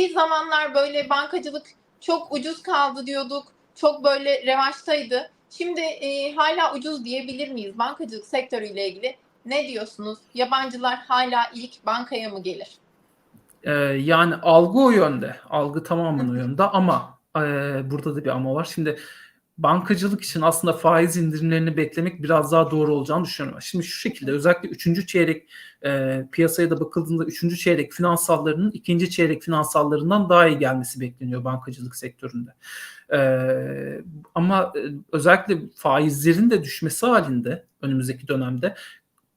bir zamanlar böyle bankacılık çok ucuz kaldı diyorduk. Çok böyle revaçtaydı. Şimdi e, hala ucuz diyebilir miyiz bankacılık sektörüyle ilgili? Ne diyorsunuz? Yabancılar hala ilk bankaya mı gelir? Ee, yani algı o yönde. Algı tamamen o yönde ama e, burada da bir ama var. Şimdi bankacılık için aslında faiz indirimlerini beklemek biraz daha doğru olacağını düşünüyorum. Şimdi şu şekilde özellikle 3. çeyrek e, piyasaya da bakıldığında 3. çeyrek finansallarının 2. çeyrek finansallarından daha iyi gelmesi bekleniyor bankacılık sektöründe. E, ama e, özellikle faizlerin de düşmesi halinde önümüzdeki dönemde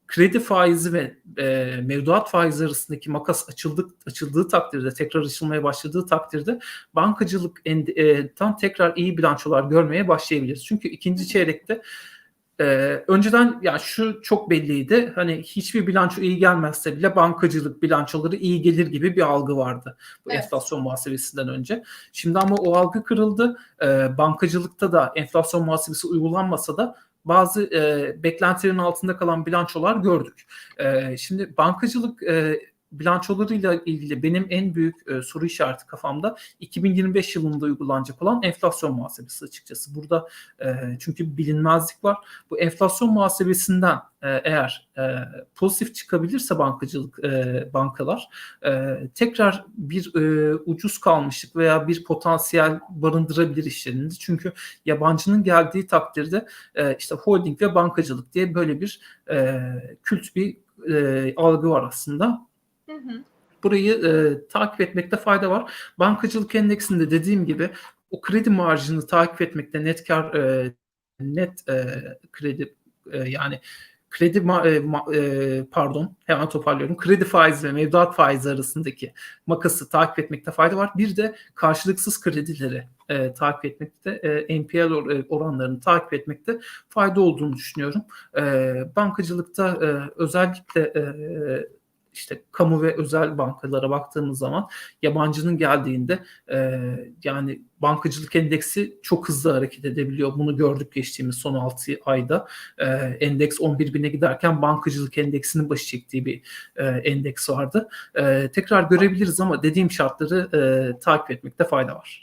kredi faizi ve e, mevduat faizi arasındaki makas açıldık, açıldığı takdirde, tekrar açılmaya başladığı takdirde bankacılık e, tam tekrar iyi bilançolar görmeye başlayabiliriz. Çünkü ikinci çeyrekte e, önceden ya şu çok belliydi. Hani hiçbir bilanço iyi gelmezse bile bankacılık bilançoları iyi gelir gibi bir algı vardı bu Evet. enflasyon muhasebesinden önce. Şimdi ama o algı kırıldı. E, bankacılıkta da enflasyon muhasebesi uygulanmasa da bazı e, beklentilerin altında kalan bilançolar gördük. E, şimdi bankacılık e, bilançolarıyla ilgili benim en büyük e, soru işareti kafamda 2025 yılında uygulanacak olan enflasyon muhasebesi açıkçası. Burada e, çünkü bilinmezlik var. Bu enflasyon muhasebesinden e, eğer e, pozitif çıkabilirse bankacılık e, bankalar e, tekrar bir e, ucuz kalmışlık veya bir potansiyel barındırabilir işlerinde. Çünkü yabancının geldiği takdirde e, işte holding ve bankacılık diye böyle bir e, kült bir e, algı var aslında. Burayı e, takip etmekte fayda var. Bankacılık endeksinde dediğim gibi o kredi marjını takip etmekte net kar e, net e, kredi e, yani kredi ma- e, ma- e, pardon hemen toparlıyorum. Kredi faizi ve mevduat faizi arasındaki makası takip etmekte fayda var. Bir de karşılıksız kredileri e, takip etmekte, e, NPL or- e, oranlarını takip etmekte fayda olduğunu düşünüyorum. E, bankacılıkta e, özellikle e, işte kamu ve özel bankalara baktığımız zaman yabancının geldiğinde e, yani bankacılık endeksi çok hızlı hareket edebiliyor. Bunu gördük geçtiğimiz son 6 ayda. E, endeks 11 bine giderken bankacılık endeksinin başı çektiği bir e, endeks vardı. E, tekrar görebiliriz ama dediğim şartları e, takip etmekte fayda var.